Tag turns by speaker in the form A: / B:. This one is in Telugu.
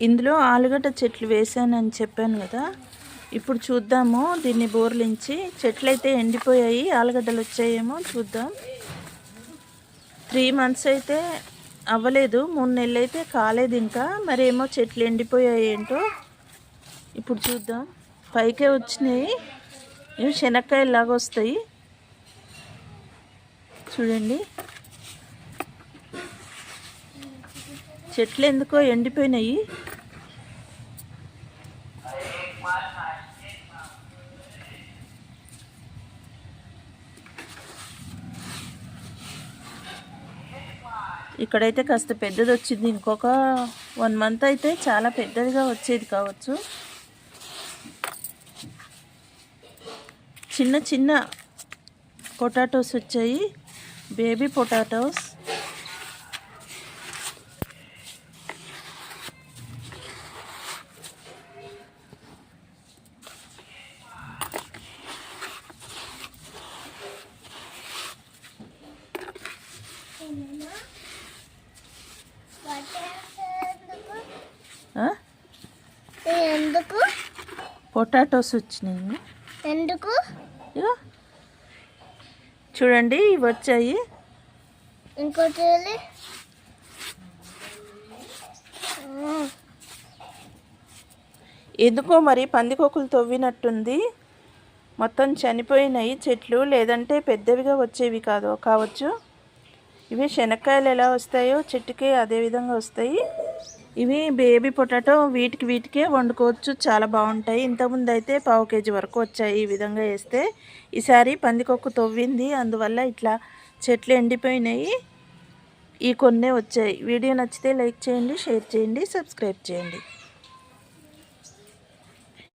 A: ఇందులో ఆలుగడ్డ చెట్లు వేసానని చెప్పాను కదా. ఇప్పుడు చూద్దాము దీన్ని బోర్లించి చెట్లు అయితే ఎండిపోయాయి ఆలుగడ్డలు వచ్చాయేమో చూద్దాం. త్రీ మంత్స్ అయితే అవ్వలేదు మూడు నెలలు అయితే కాలేదు ఇంకా. మరేమో చెట్లు ఎండిపోయాయి ఏంటో ఇప్పుడు చూద్దాం. పైకే వచ్చినాయి ఇవి శనక్కాయలాగా వస్తాయి. చూడండి. చెట్లు ఎందుకో ఎండిపోయినాయి. ఇక్కడైతే కాస్త పెద్దది వచ్చింది ఇంకొక వన్ మంత్ అయితే చాలా పెద్దదిగా వచ్చేది కావచ్చు. చిన్న చిన్న పొటాటోస్ వచ్చాయి. Baby potatoes.
B: ఎందుకు?
A: పొటాటోస్ వచ్చినాయి.
B: ఎందుకు?
A: ఇగో. చూడండి ఇవి వచ్చాయి.
B: ఇంకోటి
A: ఎందుకో మరి పందికొక్కులు తవ్వినట్టుంది. మొత్తం చనిపోయినాయి చెట్లు లేదంటే పెద్దవిగా వచ్చేవి కాదు కావచ్చు? ఇవి శనక్కాయలు ఎలా వస్తాయో చెట్టుకే అదే విధంగా వస్తాయి. ఇవి బేబీ పొటాటో వీటికి వీటికే వండుకోవచ్చు. చాలా బాగుంటాయి. ఇంతకుముందు అయితే పావు కేజీ వరకు వచ్చాయి ఈ విధంగా వేస్తే. ఈసారి పందికొక్కు తవ్వింది. అందువల్ల ఇట్లా చెట్లు ఎండిపోయినాయి. ఈ కొన్నే వచ్చాయి. వీడియో నచ్చితే లైక్ చేయండి షేర్ చేయండి సబ్స్క్రైబ్ చేయండి.